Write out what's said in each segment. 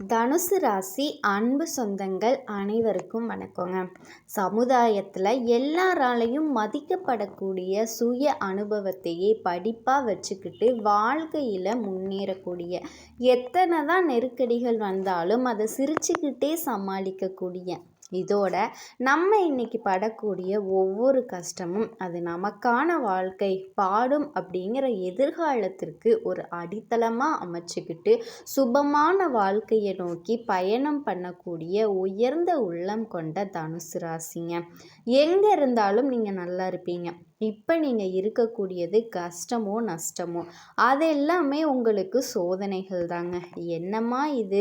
தனுசு ராசி அன்பு சொந்தங்கள் அனைவருக்கும் வணக்கங்க. சமுதாயத்தில் எல்லாராலையும் மதிக்கப்படக்கூடிய சுய அனுபவத்தையே படிப்பாக வச்சுக்கிட்டு வாழ்க்கையில் முன்னேறக்கூடிய எத்தனை தான் நெருக்கடிகள் வந்தாலும் அதை சிரிச்சுக்கிட்டே சமாளிக்கக்கூடிய இதோட நம்ம இன்னைக்கு படக்கூடிய ஒவ்வொரு கஷ்டமும் அது நமக்கான வாழ்க்கை பாடும் அப்படிங்கிற எதிர்காலத்திற்கு ஒரு அடித்தளமாக அமைச்சுக்கிட்டு சுபமான வாழ்க்கையை நோக்கி பயணம் பண்ணக்கூடிய உயர்ந்த உள்ளம் கொண்ட தனுசு ராசிங்க. எங்கே இருந்தாலும் நீங்கள் நல்லா இருப்பீங்க. இப்போ நீங்கள் இருக்கக்கூடியது கஷ்டமோ நஷ்டமோ? அது எல்லாமே உங்களுக்கு சோதனைகள் தாங்க. என்னம்மா இது?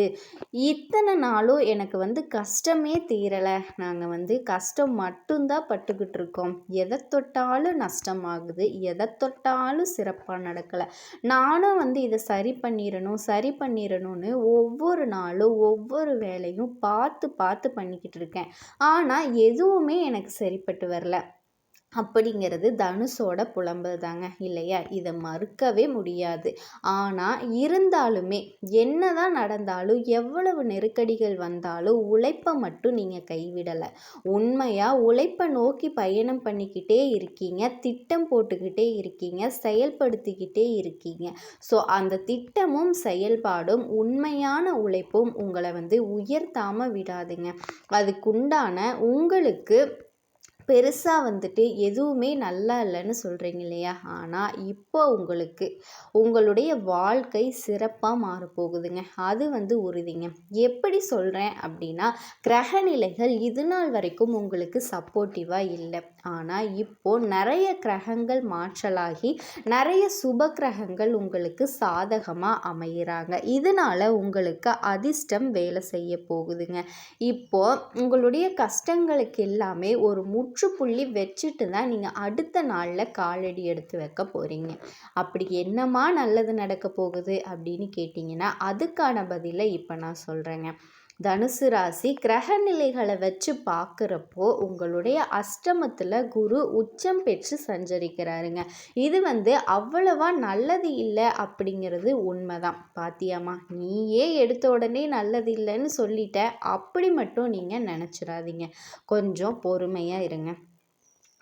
இத்தனை நாளும் எனக்கு வந்து கஷ்டமே தீரலை. நாங்கள் வந்து கஷ்டம் மட்டும்தான் பட்டுக்கிட்டு இருக்கோம். எதை தொட்டாலும் நஷ்டமாகுது எதை தொட்டாலும் சிறப்பாக நடக்கலை. நானும் வந்து இதை சரி பண்ணிடணும் சரி பண்ணிடணும்னு ஒவ்வொரு நாளும் ஒவ்வொரு வேலையும் பார்த்து பார்த்து பண்ணிக்கிட்டு இருக்கேன். ஆனால் எதுவுமே எனக்கு சரிப்பட்டு வரல. அப்படிங்கிறது தனுஷோட புலம்பல் தாங்க இல்லையா? இதை மறுக்கவே முடியாது. ஆனால் இருந்தாலுமே என்ன தான் நடந்தாலும் எவ்வளவு நெருக்கடிகள் வந்தாலும் உழைப்பை மட்டும் நீங்கள் கைவிடலை. உண்மையாக உழைப்பை நோக்கி பயணம் பண்ணிக்கிட்டே இருக்கீங்க திட்டம் போட்டுக்கிட்டே இருக்கீங்க செயல்படுத்திக்கிட்டே இருக்கீங்க. ஸோ அந்த திட்டமும் செயல்பாடும் உண்மையான உழைப்பும் உங்களை வந்து உயர்த்தாமல் விடாதுங்க. அதுக்குண்டான உங்களுக்கு பெருசாக வந்துட்டு எதுவுமே நல்லா இல்லைன்னு சொல்கிறீங்க இல்லையா? ஆனால் இப்போ உங்களுக்கு உங்களுடைய வாழ்க்கை சிறப்பாக மாறப்போகுதுங்க. அது வந்து உறுதிங்க. எப்படி சொல்கிறேன் அப்படின்னா கிரகநிலைகள் இது நாள் வரைக்கும் உங்களுக்கு சப்போர்ட்டிவாக இல்லை. ஆனால் இப்போது நிறைய கிரகங்கள் மாற்றலாகி நிறைய சுப கிரகங்கள் உங்களுக்கு சாதகமாக அமைகிறாங்க இதனால் உங்களுக்கு அதிர்ஷ்டம் வேலை செய்ய போகுதுங்க. இப்போது உங்களுடைய கஷ்டங்களுக்கு எல்லாமே ஒரு முற்றுப்புள்ளி வச்சுட்டு தான் நீங்கள் அடுத்த நாளில் காலடி எடுத்து வைக்க போகிறீங்க அப்படி என்னமா நல்லது நடக்க போகுது அப்படின்னு கேட்டிங்கன்னா அதுக்கான பதிலை இப்போ நான் சொல்கிறேங்க தனுசு ராசி கிரக நிலைகளை வச்சு பார்க்குறப்போ உங்களுடைய அஷ்டமத்தில் குரு உச்சம் பெற்று சஞ்சரிக்கிறாருங்க. இது வந்து அவ்வளவா நல்லது இல்லை அப்படிங்கிறது உண்மைதான். பாத்தியாமா நீயே எடுத்த உடனே நல்லது இல்லைன்னு சொல்லிட்ட அப்படி மட்டும் நீங்கள் நினச்சிடாதீங்க. கொஞ்சம் பொறுமையாக இருங்க.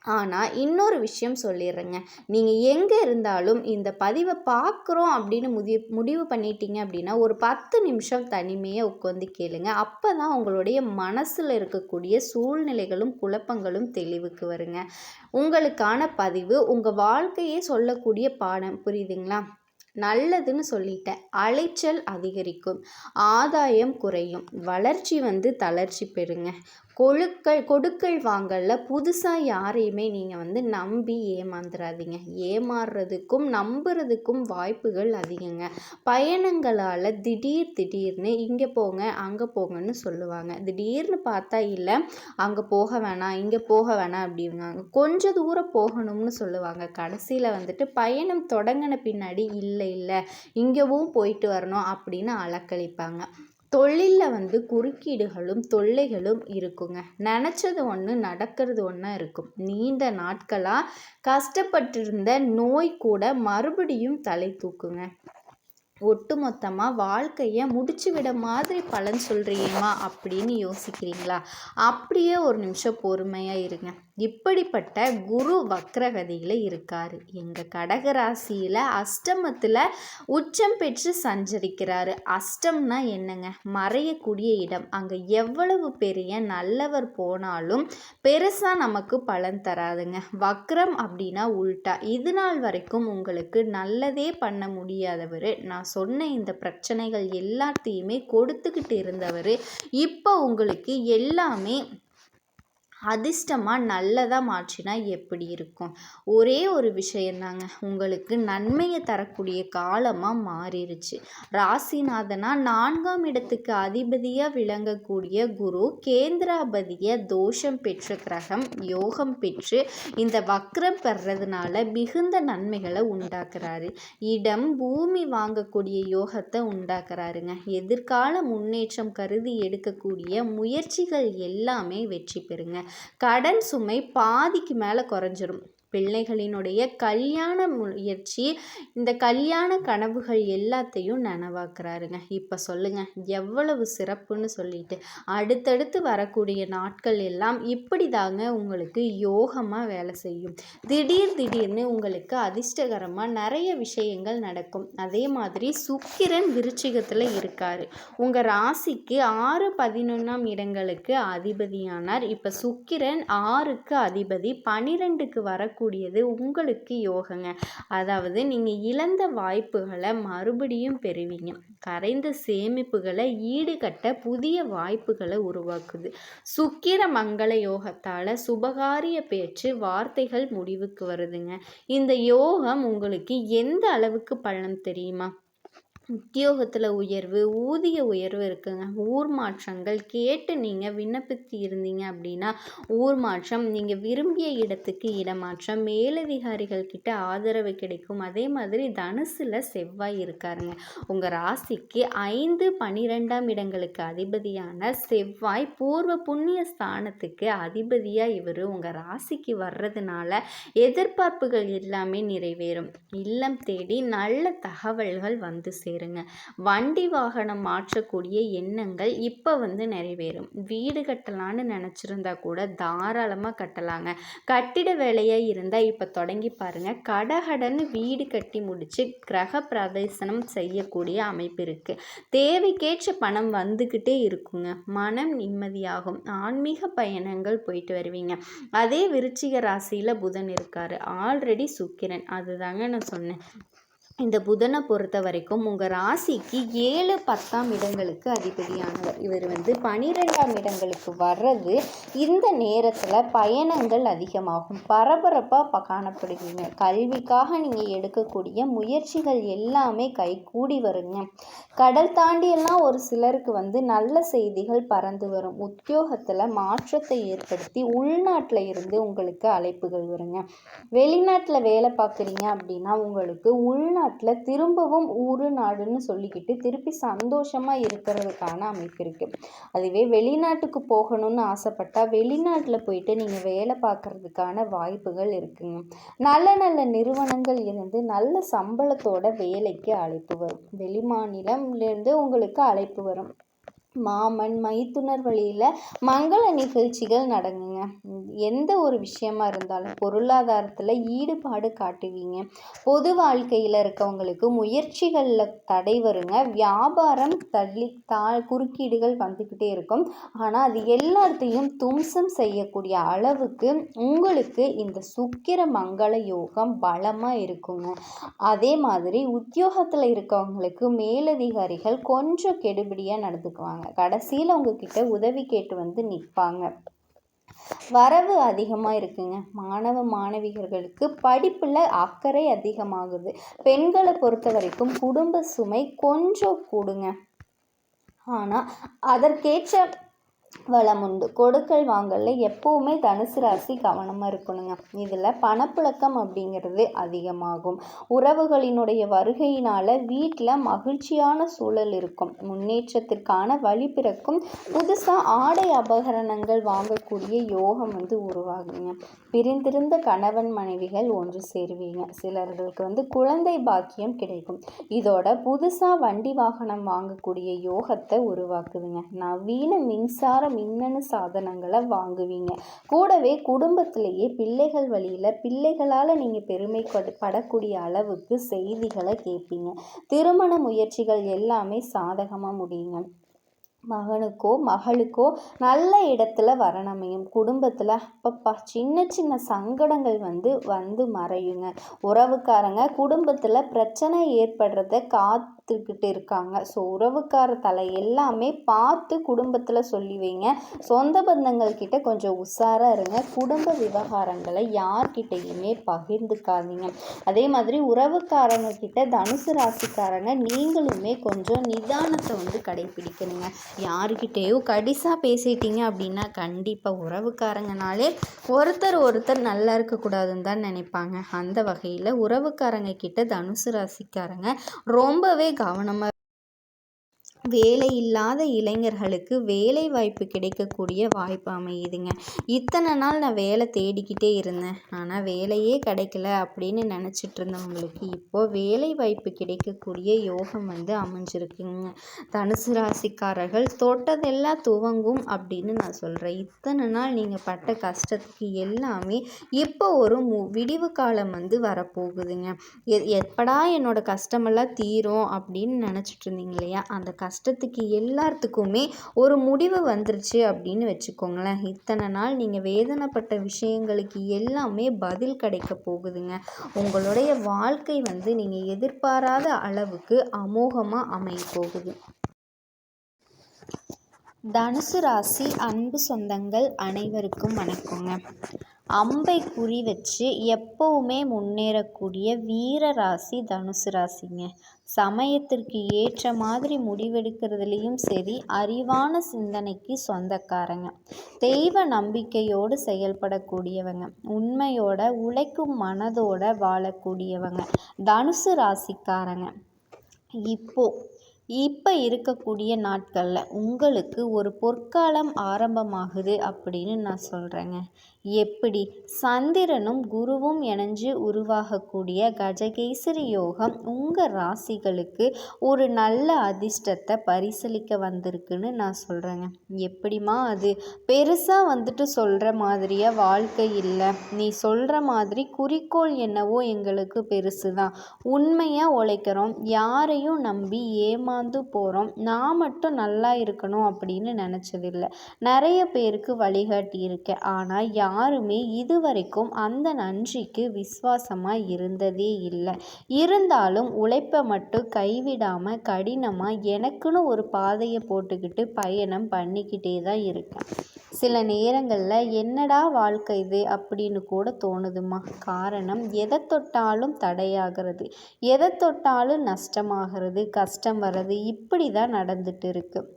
ஆனால் இன்னொரு விஷயம் சொல்லிடுறேங்க. நீங்கள் எங்கே இருந்தாலும் இந்த பதிவை பார்க்குறோம் அப்படின்னு முடிவு முடிவு பண்ணிட்டீங்க அப்படின்னா ஒரு பத்து நிமிஷம் தனிமையாக உட்காந்து கேளுங்க. அப்போ தான் உங்களுடைய மனசில் இருக்கக்கூடிய சூழ்நிலைகளும் குழப்பங்களும் தெளிவுக்கு வருங்க. உங்களுக்கான பதிவு உங்கள் வாழ்க்கையே சொல்லக்கூடிய பாடம். புரியுதுங்களா? நல்லதுன்னு சொல்லிட்டேன். அலைச்சல் அதிகரிக்கும். ஆதாயம் குறையும். வளர்ச்சி வந்து தளர்ச்சி பெறுங்க. கொழுக்கள் கொடுக்கல் வாங்கல புதுசாக யாரையுமே நீங்கள் வந்து நம்பி ஏமாந்துடாதீங்க ஏமாறுறதுக்கும் நம்புறதுக்கும் வாய்ப்புகள் அதிகங்க. பயணங்களால் திடீர் திடீர்னு இங்கே போங்க அங்கே போங்கன்னு சொல்லுவாங்க. திடீர்னு பார்த்தா இல்லை அங்கே போக வேணாம் இங்கே போக வேணாம் அப்படிங்காங்க கொஞ்சம் தூரம் போகணும்னு சொல்லுவாங்க. கடைசியில் வந்துட்டு பயணம் தொடங்கின பின்னாடி இல்லை இல்லை இங்கேவும் போயிட்டு வரணும் அப்படின்னு அலக்களிப்பாங்க தொழிலில் வந்து குறுக்கீடுகளும் தொல்லைகளும் இருக்குங்க. நினச்சது ஒன்று நடக்கிறது ஒன்றா இருக்கும். நீண்ட நாட்களாக கஷ்டப்பட்டிருந்த நோய் கூட மறுபடியும் தலை தூக்குங்க. ஒட்டுமொத்தமாக வாழ்க்கையை முடிச்சு விட மாதிரி பலன் சொல்கிறீமா அப்படின்னு யோசிக்கிறீங்களா? அப்படியே ஒரு நிமிஷம் பொறுமையாக இருங்க. இப்படிப்பட்ட குரு வக்ரகதியில் இருக்கார். எங்கள் கடகராசியில் அஷ்டமத்தில் உச்சம் பெற்று சஞ்சரிக்கிறாரு. அஷ்டம்னா என்னங்க? மறையக்கூடிய இடம். அங்கே எவ்வளவு பெரிய நல்லவர் போனாலும் பெருசாக நமக்கு பலன் தராதுங்க. வக்ரம் அப்படின்னா உல்ட்டா இது நாள் வரைக்கும் உங்களுக்கு நல்லதே பண்ண முடியாதவர் நான் சொன்ன இந்த பிரச்சனைகள் எல்லாத்தையுமே கொடுத்துக்கிட்டு இருந்தவர் இப்போ உங்களுக்கு எல்லாமே அதிர்ஷ்டமாக நல்லதாக மாற்றினா எப்படி இருக்கும்? ஒரே ஒரு விஷயந்தாங்க உங்களுக்கு நன்மையை தரக்கூடிய காலமாக மாறிடுச்சு ராசிநாதனா நான்காம் இடத்துக்கு அதிபதியாக விளங்கக்கூடிய குரு கேந்திராபதிய தோஷம் பெற்ற கிரகம் யோகம் பெற்று இந்த வக்ரம் பெறதுனால மிகுந்த நன்மைகளை உண்டாக்குறாரு. இடம் பூமி வாங்கக்கூடிய யோகத்தை உண்டாக்குறாருங்க. எதிர்கால முன்னேற்றம் கருதி எடுக்கக்கூடிய முயற்சிகள் எல்லாமே வெற்றி பெறுங்க. கடன் சுமை பாதிக்கு மேலே குறைஞ்சிரும். பிள்ளைகளினுடைய கல்யாண முயற்சி இந்த கல்யாண கனவுகள் எல்லாத்தையும் நனவாக்குறாருங்க. இப்போ சொல்லுங்கள் எவ்வளவு சிறப்புன்னு சொல்லிட்டு அடுத்தடுத்து வரக்கூடிய நாட்கள் எல்லாம் இப்படி தாங்க உங்களுக்கு யோகமாக வேலை செய்யும். திடீர் திடீர்னு உங்களுக்கு அதிர்ஷ்டகரமாக நிறைய விஷயங்கள் நடக்கும். அதே மாதிரி சுக்கிரன் விருச்சிகத்தில் இருக்கார். உங்கள் ராசிக்கு ஆறு பதினொன்றாம் இடங்களுக்கு அதிபதியானார். இப்போ சுக்கிரன் ஆறுக்கு அதிபதி பனிரெண்டுக்கு வர வரக்கூடியது உங்களுக்கு யோகங்க. அதாவது நீங்கள் இழந்த வாய்ப்புகளை மறுபடியும் பெறுவீங்க. கரைந்த சேமிப்புகளை ஈடுகட்ட புதிய வாய்ப்புகளை உருவாக்குது. சுக்கிர மங்கள யோகத்தால் சுபகாரிய பேச்சு வார்த்தைகள் முடிவுக்கு வருதுங்க. இந்த யோகம் உங்களுக்கு எந்த அளவுக்கு பலன் தெரியுமா? உத்தியோகத்தில் உயர்வு ஊதிய உயர்வு இருக்குங்க. ஊர் மாற்றங்கள் கேட்டு நீங்கள் விண்ணப்பித்து இருந்தீங்க அப்படின்னா ஊர் மாற்றம் நீங்கள் விரும்பிய இடத்துக்கு இடமாற்றம் மேலதிகாரிகள் கிட்ட ஆதரவு கிடைக்கும். அதே மாதிரி தனுசில் செவ்வாய் இருக்காருங்க. உங்கள் ராசிக்கு ஐந்து பன்னிரெண்டாம் இடங்களுக்கு அதிபதியான செவ்வாய் பூர்வ புண்ணிய ஸ்தானத்துக்கு அதிபதியாக இவர் உங்கள் ராசிக்கு வர்றதுனால எதிர்பார்ப்புகள் எல்லாமே நிறைவேறும். இல்லம் தேடி நல்ல தகவல்கள் வந்து சேரும். சேருங்க வண்டி வாகனம் மாற்றக்கூடிய எண்ணங்கள் இப்போ வந்து நிறைவேறும். வீடு கட்டலான்னு நினச்சிருந்தா கூட தாராளமாக கட்டலாங்க. கட்டிட வேலையாக இருந்தால் இப்போ தொடங்கி பாருங்கள் கடகடன்னு வீடு கட்டி முடித்து கிரக பிரவேசனம் செய்யக்கூடிய அமைப்பு இருக்குது தேவைக்கேற்ற பணம் வந்துக்கிட்டே இருக்குங்க. மனம் நிம்மதியாகும். ஆன்மீக பயணங்கள் போயிட்டு வருவீங்க. அதே விருச்சிக ராசியில் புதன் இருக்கார். ஆல்ரெடி சுக்கிரன். அதுதாங்க நான் சொன்னேன். இந்த புதனை பொறுத்த வரைக்கும் உங்கள் ராசிக்கு ஏழு பத்தாம் இடங்களுக்கு அதிபதியானவர். இவர் வந்து பனிரெண்டாம் இடங்களுக்கு வர்றது இந்த நேரத்தில் பயணங்கள் அதிகமாகும். பரபரப்பாக காணப்படுவீங்க. கல்விக்காக நீங்கள் எடுக்கக்கூடிய முயற்சிகள் எல்லாமே கைகூடி வருங்க. கடல் தாண்டியெல்லாம் ஒரு சிலருக்கு வந்து நல்ல செய்திகள் பறந்து வரும். உத்தியோகத்தில் மாற்றத்தை ஏற்படுத்தி உள்நாட்டில் இருந்து உங்களுக்கு அழைப்புகள் வருங்க. வெளிநாட்டில் வேலை பார்க்குறீங்க அப்படின்னா உங்களுக்கு உள்நாட்டு தமிழ்நாட்டில் திரும்பவும் ஊர் நாடுன்னு சொல்லிக்கிட்டு திருப்பி சந்தோஷமாக இருக்கிறதுக்கான அமைப்பு இருக்குது அதுவே வெளிநாட்டுக்கு போகணும்னு ஆசைப்பட்டால் வெளிநாட்டில் போயிட்டு நீங்கள் வேலை பார்க்குறதுக்கான வாய்ப்புகள் இருக்குங்க. நல்ல நல்ல நிறுவனங்கள் இருந்து நல்ல சம்பளத்தோட வேலைக்கு அழைப்பு வரும். வெளிமாநிலம்லேருந்து உங்களுக்கு அழைப்பு வரும். மாமன் மைத்துனர் வழியில் மங்கள நிகழ்ச்சிகள் நடங்குங்க எந்த ஒரு விஷயமா இருந்தாலும் பொருளாதாரத்தில் ஈடுபாடு காட்டுவீங்க. பொது வாழ்க்கையில் இருக்கவங்களுக்கு முயற்சிகளில் தடை வருங்க. வியாபாரம் தள்ளி தா குறுக்கீடுகள் வந்துக்கிட்டே இருக்கும். ஆனால் அது எல்லாத்தையும் தும்சம் செய்யக்கூடிய அளவுக்கு உங்களுக்கு இந்த சுக்கிர மங்கள யோகம் பலமாக இருக்குங்க. அதே மாதிரி உத்தியோகத்தில் இருக்கவங்களுக்கு மேலதிகாரிகள் கொஞ்சம் கெடுபிடியாக நடந்துக்குவாங்க. கடைசியில் உங்ககிட்ட உதவி கேட்டு வந்து நிற்பாங்க. வரவு அதிகமாக இருக்குங்க. மாணவ மாணவிகர்களுக்கு படிப்பில் அக்கறை அதிகமாகுது. பெண்களை பொறுத்த வரைக்கும் குடும்ப சுமை கொஞ்சம் கூடுங்க. ஆனால் அதற்கேற்ற வளம் உண்டு. கொடுக்கல் வாங்கல எப்போவுமே தனுசு ராசி கவனமாக இருக்கணுங்க. இதில் பணப்புழக்கம் அப்படிங்கிறது அதிகமாகும். உறவுகளினுடைய வருகையினால் வீட்டில் மகிழ்ச்சியான சூழல் இருக்கும். முன்னேற்றத்திற்கான வழி பிறக்கும். புதுசாக ஆடை அபகரணங்கள் வாங்கக்கூடிய யோகம் வந்து உருவாகுங்க. பிரிந்திருந்த கணவன் மனைவிகள் ஒன்று சேருவீங்க. சிலர்களுக்கு வந்து குழந்தை பாக்கியம் கிடைக்கும். இதோட புதுசாக வண்டி வாகனம் வாங்கக்கூடிய யோகத்தை உருவாக்குதுங்க. நவீன மின்சார மின்னணு சாதனங்களை வாங்குவீங்க. கூடவே குடும்பத்திலேயே பிள்ளைகள் வழியில் பிள்ளைகளால் நீங்கள் பெருமை படக்கூடிய அளவுக்கு செய்திகளை கேட்பீங்க திருமண முயற்சிகள் எல்லாமே சாதகமாக முடியுங்க. மகனுக்கோ மகளுக்கோ நல்ல இடத்துல வரணமையும் குடும்பத்தில் அப்பப்பா சின்ன சின்ன சங்கடங்கள் வந்து வந்து மறையுங்க. உறவுக்காரங்க குடும்பத்தில் பிரச்சனை ஏற்படுறத காத்து பார்த்துக்கிட்டு இருக்காங்க. ஸோ உறவுக்கார தலை எல்லாமே பார்த்து குடும்பத்தில் சொல்லி வைங்க. சொந்த பந்தங்கள் கிட்ட கொஞ்சம் உஷாராக இருங்க. குடும்ப விவகாரங்களை யார்கிட்டையுமே பகிர்ந்துக்காதீங்க. அதே மாதிரி உறவுக்காரங்க கிட்ட தனுசு ராசிக்காரங்க நீங்களுமே கொஞ்சம் நிதானத்தை வந்து கடைபிடிக்கணுங்க. யாருக்கிட்டேயோ கடிசாக பேசிட்டீங்க அப்படின்னா கண்டிப்பாக உறவுக்காரங்கனாலே ஒருத்தர் ஒருத்தர் நல்லா இருக்கக்கூடாதுன்னு தான் நினைப்பாங்க. அந்த வகையில் உறவுக்காரங்க கிட்ட தனுசு ராசிக்காரங்க ரொம்பவே கவனமாக வேலை இல்லாத இளைஞர்களுக்கு வேலை வாய்ப்பு கிடைக்கக்கூடிய வாய்ப்பு அமையுதுங்க. இத்தனை நாள் நான் வேலை தேடிக்கிட்டே இருந்தேன். ஆனால் வேலையே கிடைக்கல அப்படின்னு நினச்சிட்டு இருந்தவங்களுக்கு இப்போது வேலை வாய்ப்பு கிடைக்கக்கூடிய யோகம் வந்து அமைஞ்சிருக்குங்க. தனுசு ராசிக்காரர்கள் தொட்டதெல்லாம் துவங்கும் அப்படின்னு நான் சொல்கிறேன் இத்தனை நாள் நீங்கள் பட்ட கஷ்டத்துக்கு எல்லாமே இப்போ ஒரு மு விடிவு காலம் வந்து வரப்போகுதுங்க. எப்படா என்னோட கஷ்டமெல்லாம் தீரும் அப்படின்னு நினச்சிட்டு இருந்தீங்க இல்லையா? அந்த கஷ்டத்துக்கு எல்லாத்துக்குமே ஒரு முடிவு வந்துருச்சு அப்படின்னு வச்சுக்கோங்களேன். இத்தனை நாள் நீங்கள் வேதனைப்பட்ட விஷயங்களுக்கு எல்லாமே பதில் கிடைக்க போகுதுங்க. உங்களுடைய வாழ்க்கை வந்து நீங்கள் எதிர்பாராத அளவுக்கு அமோகமாக அமைய போகுது. தனுசு ராசி அன்பு சொந்தங்கள் அனைவருக்கும் வணக்கங்க. அம்பை குறி வச்சு எப்போவுமே முன்னேறக்கூடிய வீர ராசி தனுசு ராசிங்க. சமயத்திற்கு ஏற்ற மாதிரி முடிவெடுக்கிறதுலேயும் சரி அறிவான சிந்தனைக்கு சொந்தக்காரங்க. தெய்வ நம்பிக்கையோடு செயல்படக்கூடியவங்க. உண்மையோட உழைக்கும் மனதோட வாழக்கூடியவங்க. தனுசு ராசிக்காரங்க. இப்போ இப்போ இருக்கக்கூடிய நாட்களில் உங்களுக்கு ஒரு பொற்காலம் ஆரம்பமாகுது அப்படின்னு நான் சொல்கிறேங்க எப்படி சந்திரனும் குருவும் இணைஞ்சு உருவாகக்கூடிய கஜகேசரி யோகம் உங்கள் ராசிகளுக்கு ஒரு நல்ல அதிர்ஷ்டத்தை பரிசளிக்க வந்திருக்குன்னு நான் சொல்கிறேங்க எப்படிமா அது? பெருசாக வந்துட்டு சொல்கிற மாதிரியே வாழ்க்கை இல்லை. நீ சொல்கிற மாதிரி குறிக்கோள் என்னவோ எங்களுக்கு பெருசு தான் உண்மையாக உழைக்கிறோம். யாரையும் நம்பி ஏமாந்து போகிறோம் நான் மட்டும் நல்லா இருக்கணும் அப்படின்னு நினச்சதில்லை. நிறைய பேருக்கு வழிகாட்டி இருக்கேன் ஆனால் யார் யாருமே இதுவரைக்கும் அந்த நன்றிக்கு விசுவாசமாக இருந்ததே இல்லை. இருந்தாலும் உழைப்பை மட்டும் கைவிடாமல் கடினமாக எனக்குன்னு ஒரு பாதையை போட்டுக்கிட்டு பயணம் பண்ணிக்கிட்டே தான் இருக்கேன். சில நேரங்களில் என்னடா வாழ்க்கை இது அப்படின்னு கூட தோணுதுமா காரணம் எதை தொட்டாலும் தடையாகிறது எதை தொட்டாலும் நஷ்டமாகிறது கஷ்டம் வர்றது இப்படி தான் நடந்துட்டு இருக்குது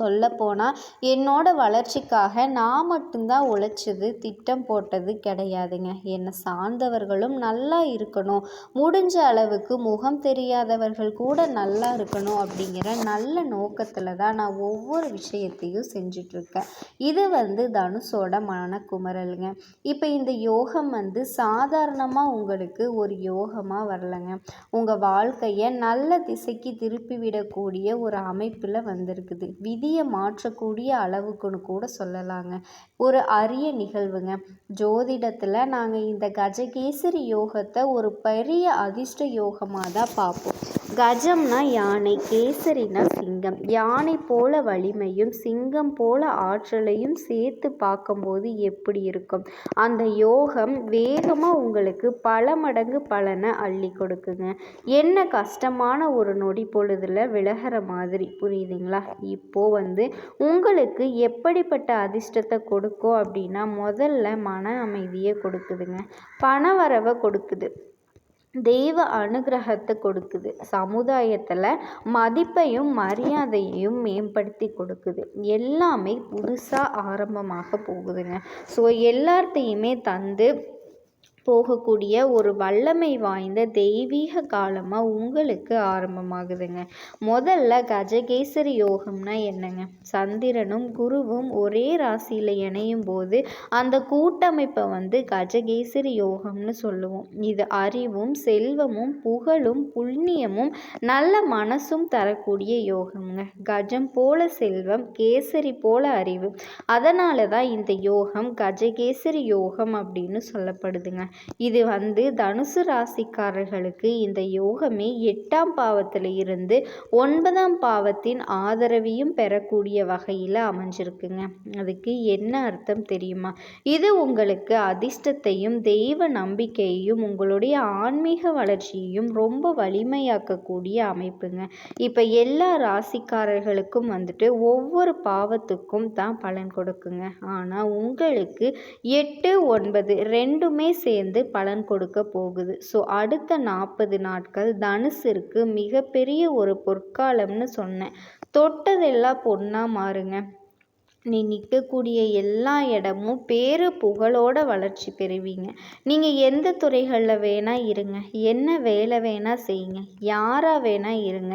சொல்லப்போனால் என்னோட வளர்ச்சிக்காக நான் மட்டும்தான் உழைச்சது திட்டம் போட்டது கிடையாதுங்க. என்னை சார்ந்தவர்களும் நல்லா இருக்கணும். முடிஞ்ச அளவுக்கு முகம் தெரியாதவர்கள் கூட நல்லா இருக்கணும் அப்படிங்கிற நல்ல நோக்கத்தில் தான் நான் ஒவ்வொரு விஷயத்தையும் செஞ்சிட்ருக்கேன். இது வந்து தனுஷோட மனக்குமரலுங்க இப்போ இந்த யோகம் வந்து சாதாரணமாக உங்களுக்கு ஒரு யோகமாக வரலைங்க. உங்கள் வாழ்க்கையை நல்ல திசைக்கு திருப்பி விடக்கூடிய ஒரு அமைப்பில் வந்திருக்குது. விதி விதியை மாற்றக்கூடிய அளவுக்குன்னு கூட சொல்லலாங்க. ஒரு அரிய நிகழ்வுங்க. ஜோதிடத்தில் நாங்கள் இந்த கஜகேசரி யோகத்தை ஒரு பெரிய அதிர்ஷ்ட யோகமாக தான் பார்ப்போம். கஜம்னா யானை கேசரினா சிங்கம். யானை போல வலிமையும் சிங்கம் போல ஆற்றலையும் சேர்த்து பார்க்கும்போது எப்படி இருக்கும்? அந்த யோகம் வேகமாக உங்களுக்கு பல மடங்கு பலனை அள்ளி கொடுக்குங்க. என்ன கஷ்டமான ஒரு நொடி பொழுதில் விலகிற மாதிரி புரியுதுங்களா? இப்போது வந்து உங்களுக்கு எப்படிப்பட்ட அதிர்ஷ்டத்தை கொடுக்கும் அப்படின்னா முதல்ல மன அமைதியை கொடுக்குதுங்க. பண வரவை கொடுக்குது. தெய்வ அனுகிரகத்தை கொடுக்குது. சமுதாயத்தில் மதிப்பையும் மரியாதையையும் மேம்படுத்தி கொடுக்குது. எல்லாமே புதுசாக ஆரம்பமாக போகுதுங்க. ஸோ எல்லாத்தையுமே தந்து போகக்கூடிய ஒரு வல்லமை வாய்ந்த தெய்வீக காலமாக உங்களுக்கு ஆரம்பமாகுதுங்க. முதல்ல கஜகேசரி யோகம்னா என்னங்க? சந்திரனும் குருவும் ஒரே ராசியில் இணையும் போது அந்த கூட்டமைப்பை வந்து கஜகேசரி யோகம்னு சொல்லுவோம். இது அறிவும் செல்வமும் புகழும் புண்ணியமும் நல்ல மனசும் தரக்கூடிய யோகம்ங்க. கஜம் போல செல்வம் கேசரி போல அறிவு. அதனால தான் இந்த யோகம் கஜகேசரி யோகம் அப்படின்னு சொல்லப்படுதுங்க. இது வந்து தனுசு ராசிக்காரர்களுக்கு இந்த யோகமே எட்டாம் பாவத்தில் இருந்து ஒன்பதாம் பாவத்தின் ஆதரவையும் பெறக்கூடிய வகையில் அமைஞ்சிருக்குங்க. அதுக்கு என்ன அர்த்தம் தெரியுமா? இது உங்களுக்கு அதிர்ஷ்டத்தையும் தெய்வ நம்பிக்கையையும் உங்களுடைய ஆன்மீக வளர்ச்சியையும் ரொம்ப வலிமையாக்கக்கூடிய அமைப்புங்க. இப்போ எல்லா ராசிக்காரர்களுக்கும் வந்துட்டு ஒவ்வொரு பாவத்துக்கும் தான் பலன் கொடுக்குங்க. ஆனால் உங்களுக்கு எட்டு ஒன்பது ரெண்டுமே சேர்ந்து சேர்ந்து பலன் கொடுக்க போகுது. ஸோ அடுத்த நாற்பது நாட்கள் தனுசிற்கு மிகப்பெரிய ஒரு பொற்காலம்னு சொன்னேன். தொட்டதெல்லாம் பொண்ணாக மாறுங்க. நீ நிற்கக்கூடிய எல்லா இடமும் பேரு புகழோட வளர்ச்சி பெறுவீங்க. நீங்கள் எந்த துறைகளில் வேணால் இருங்க. என்ன வேலை வேணால் செய்யுங்க. யாராக வேணால் இருங்க.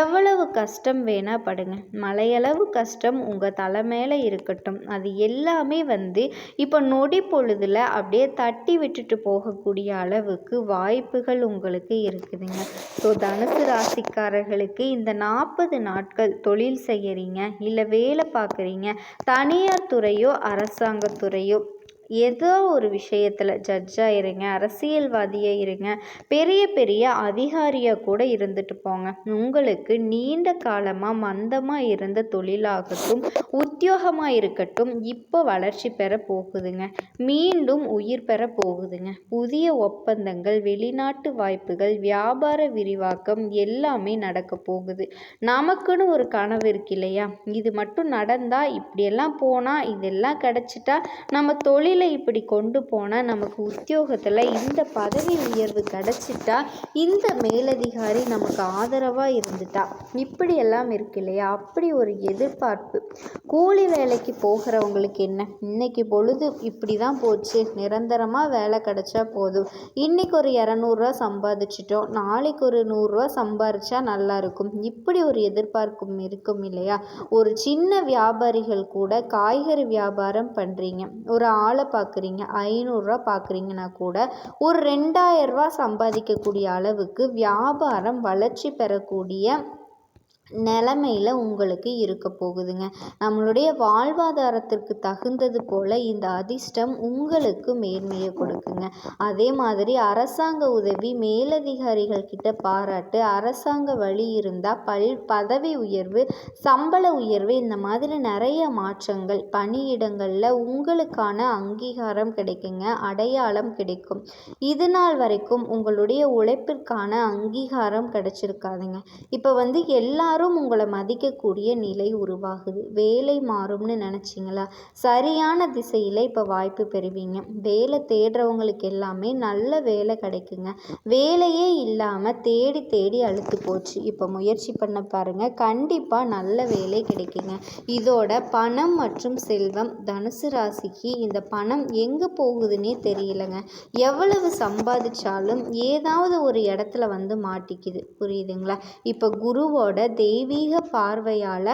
எவ்வளவு கஷ்டம் வேணால் படுங்க. மலையளவு கஷ்டம் உங்கள் தலை மேலே இருக்கட்டும். அது எல்லாமே வந்து இப்போ நொடி பொழுதில் அப்படியே தட்டி விட்டுட்டு போகக்கூடிய அளவுக்கு வாய்ப்புகள் உங்களுக்கு இருக்குதுங்க. ஸோ தனுசு ராசிக்காரர்களுக்கு இந்த நாற்பது நாட்கள் தொழில் செய்கிறீங்க இல்லை வேலை பார்க்குறீங்க தனியார் துறையோ அரசாங்கத் துறையோ ஏதோ ஒரு விஷயத்தில் ஜட்ஜாக இருங்க அரசியல்வாதியாக இருங்க பெரிய பெரிய அதிகாரியாக கூட இருந்துட்டு போங்க. உங்களுக்கு நீண்ட காலமாக மந்தமாக இருந்த தொழிலாகட்டும் உத்தியோகமாக இருக்கட்டும் இப்போ வளர்ச்சி பெற போகுதுங்க. மீண்டும் உயிர் பெற போகுதுங்க. புதிய ஒப்பந்தங்கள் வெளிநாட்டு வாய்ப்புகள் வியாபார விரிவாக்கம் எல்லாமே நடக்க போகுது. நமக்குன்னு ஒரு கனவு இருக்கு இல்லையா? இது மட்டும் நடந்தால் இப்படியெல்லாம் போனால் இதெல்லாம் கிடச்சிட்டா நம்ம தொழில் தொழிலை இப்படி கொண்டு போனால் நமக்கு உத்தியோகத்தில் இந்த பதவி உயர்வு கிடச்சிட்டா இந்த மேலதிகாரி நமக்கு ஆதரவாக இருந்துட்டா. இப்படியெல்லாம் இருக்கு இல்லையா? அப்படி ஒரு எதிர்பார்ப்பு. கூலி வேலைக்கு போகிறவங்களுக்கு என்ன? இன்னைக்கு பொழுது இப்படி தான் போச்சு. நிரந்தரமாக வேலை கிடைச்சா போதும். இன்றைக்கி ஒரு இரநூறுவா சம்பாதிச்சிட்டோம். நாளைக்கு ஒரு நூறுரூவா சம்பாரிச்சா நல்லா இருக்கும். இப்படி ஒரு எதிர்பார்க்கும் இருக்கும் இல்லையா? ஒரு சின்ன வியாபாரிகள் கூட காய்கறி வியாபாரம் பண்ணுறீங்க ஒரு ஆளை பார்க்குறீங்க ஐநூறுரூவா பார்க்குறீங்கன்னா கூட ஒரு ரெண்டாயிரரூவா சம்பாதிக்கக்கூடிய அளவுக்கு வியாபாரம் வளர்ச்சி பெறக்கூடிய நிலமையில உங்களுக்கு இருக்க போகுதுங்க. நம்மளுடைய வாழ்வாதாரத்திற்கு தகுந்தது போல் இந்த அதிர்ஷ்டம் உங்களுக்கு மேன்மையை கொடுக்குங்க. அதே மாதிரி அரசாங்க உதவி மேலதிகாரிகள் கிட்ட பாராட்டு அரசாங்க வழி இருந்தால் பல் பதவி உயர்வு சம்பள உயர்வு இந்த மாதிரி நிறைய மாற்றங்கள் பணியிடங்களில் உங்களுக்கான அங்கீகாரம் கிடைக்குங்க அடையாளம் கிடைக்கும். இது நாள் வரைக்கும் உங்களுடைய உழைப்பிற்கான அங்கீகாரம் கிடைச்சிருக்காதுங்க. இப்போ வந்து எல்லா எல்லாரும் யாரும் உங்களை மதிக்கக்கூடிய நிலை உருவாகுது. வேலை மாறும்னு நினச்சிங்களா? சரியான திசையில் இப்போ வாய்ப்பு பெறுவீங்க. வேலை தேடுறவங்களுக்கு எல்லாமே நல்ல வேலை கிடைக்குங்க. வேலையே இல்லாமல் தேடி தேடி அழுத்து போச்சு. இப்போ முயற்சி பண்ண பாருங்கள் கண்டிப்பாக நல்ல வேலை கிடைக்குங்க. இதோட பணம் மற்றும் செல்வம். தனுசு ராசிக்கு இந்த பணம் எங்கே போகுதுன்னே தெரியலங்க. எவ்வளவு சம்பாதிச்சாலும் ஏதாவது ஒரு இடத்துல வந்து மாட்டிக்குது. புரியுதுங்களா? இப்போ குருவோட தெய்வீக பார்வையால்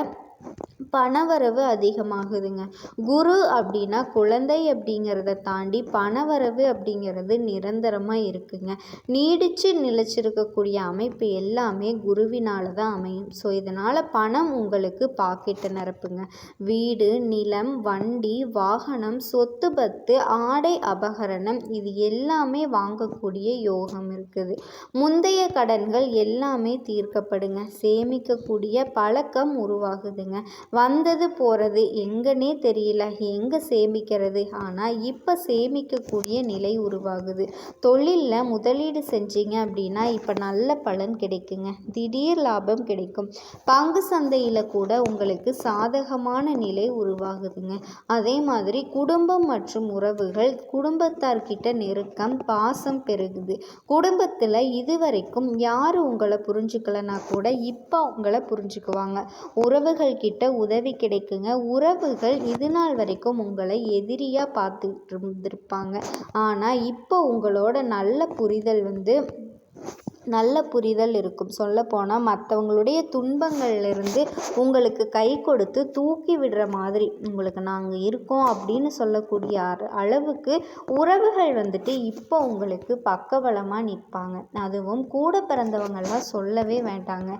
பணவரவு அதிகமாகுதுங்க. குரு அப்படின்னா குழந்தை அப்படிங்கிறத தாண்டி பணவரவு அப்படிங்கிறது நிரந்தரமாக இருக்குங்க. நீடித்து நிலச்சிருக்கக்கூடிய அமைப்பு எல்லாமே குருவினால் தான் அமையும். ஸோ இதனால் பணம் உங்களுக்கு பாக்கெட்டு நிரப்புங்க. வீடு நிலம் வண்டி வாகனம் சொத்து பத்து ஆடை அபகரணம் இது எல்லாமே வாங்கக்கூடிய யோகம் இருக்குது. முந்தைய கடன்கள் எல்லாமே தீர்க்கப்படுங்க. சேமிக்கக்கூடிய பழக்கம் உருவாகுதுங்க. வந்தது போகிறது எங்கன்னே தெரியல. எங்கே சேமிக்கிறது? ஆனால் இப்போ சேமிக்கக்கூடிய நிலை உருவாகுது. தொழிலில் முதலீடு செஞ்சீங்க அப்படின்னா இப்போ நல்ல பலன் கிடைக்குங்க. திடீர் லாபம் கிடைக்கும். பங்கு சந்தையில் கூட உங்களுக்கு சாதகமான நிலை உருவாகுதுங்க. அதே மாதிரி குடும்பம் மற்றும் உறவுகள் குடும்பத்தார்கிட்ட நெருக்கம் பாசம் பெருகுது. குடும்பத்தில் இதுவரைக்கும் யார் உங்களை புரிஞ்சுக்கலனா கூட இப்போ உங்களை புரிஞ்சுக்குவாங்க. உறவுகள் கிட்ட உதவி கிடைக்குங்க. உறவுகள் இது நாள் வரைக்கும் உங்களை எதிரியாக பார்த்துட்டு இருந்திருப்பாங்க. ஆனால் இப்போ உங்களோட நல்ல புரிதல் வந்து நல்ல புரிதல் இருக்கும். சொல்லப்போனால் மற்றவங்களுடைய துன்பங்கள்லேருந்து உங்களுக்கு கை கொடுத்து தூக்கி விடுற மாதிரி உங்களுக்கு நாங்கள் இருக்கோம் அப்படின்னு சொல்லக்கூடிய அளவுக்கு உறவுகள் வந்துட்டு இப்போ உங்களுக்கு பக்கபலமாக நிற்பாங்க. அதுவும் கூட பிறந்தவங்கள்லாம் சொல்லவே வேண்டாங்க.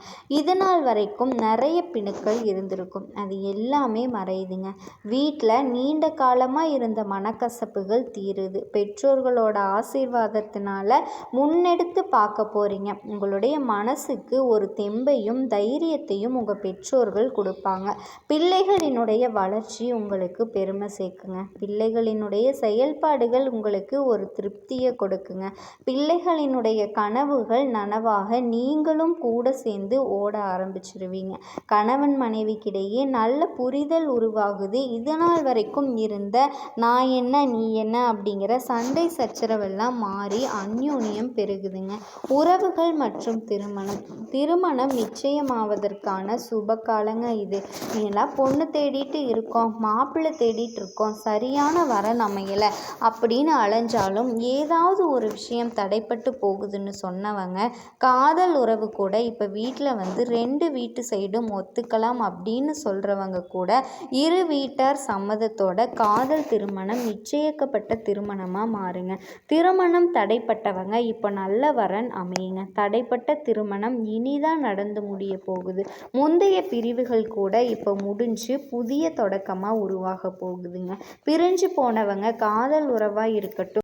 இது நாள் வரைக்கும் நிறைய பிணுக்கள் இருந்திருக்கும். அது எல்லாமே மறையுதுங்க. வீட்டில் நீண்ட காலமாக இருந்த மனக்கசப்புகள் தீருது. பெற்றோர்களோட ஆசீர்வாதத்தினால முன்னெடுத்து பார்க்க போகிறீங்க போகிறீங்க உங்களுடைய மனசுக்கு ஒரு தெம்பையும் தைரியத்தையும் உங்கள் பெற்றோர்கள் கொடுப்பாங்க. பிள்ளைகளினுடைய வளர்ச்சி உங்களுக்கு பெருமை சேர்க்குங்க. பிள்ளைகளினுடைய செயல்பாடுகள் உங்களுக்கு ஒரு திருப்தியை கொடுக்குங்க. பிள்ளைகளினுடைய கனவுகள் நனவாக நீங்களும் கூட சேர்ந்து ஓட ஆரம்பிச்சிருவீங்க. கணவன் மனைவிக்கிடையே நல்ல புரிதல் உருவாகுது. இதனால் வரைக்கும் இருந்த நான் என்ன நீ என்ன அப்படிங்கிற சண்டை சச்சரவெல்லாம் மாறி அந்யோன்யம் பெருகுதுங்க. உறவு உறவுகள் மற்றும் திருமணம். திருமணம் நிச்சயமாவதற்கான சுப காலங்க இது. நீங்களாம் பொண்ணு தேடிட்டு இருக்கோம் மாப்பிள்ளை தேடிட்டு இருக்கோம் சரியான வரன் அமையலை அப்படின்னு அலைஞ்சாலும் ஏதாவது ஒரு விஷயம் தடைப்பட்டு போகுதுன்னு சொன்னவங்க காதல் உறவு கூட இப்போ வீட்டில் வந்து ரெண்டு வீட்டு சைடும் ஒத்துக்கலாம் அப்படின்னு சொல்கிறவங்க கூட இரு வீட்டார் சம்மதத்தோட காதல் திருமணம் நிச்சயிக்கப்பட்ட திருமணமாக மாறுங்க. திருமணம் தடைப்பட்டவங்க இப்போ நல்ல வரன் அமையுங்க. தடைப்பட்ட திருமணம் இனிதான் நடந்து முடிய போகுது. முந்தைய பிரிவுகள் கூட இப்போ முடிஞ்சு புதிய தொடக்கமாக உருவாக போகுதுங்க. பிரிஞ்சு போனவங்க காதல் உறவாக இருக்கட்டும்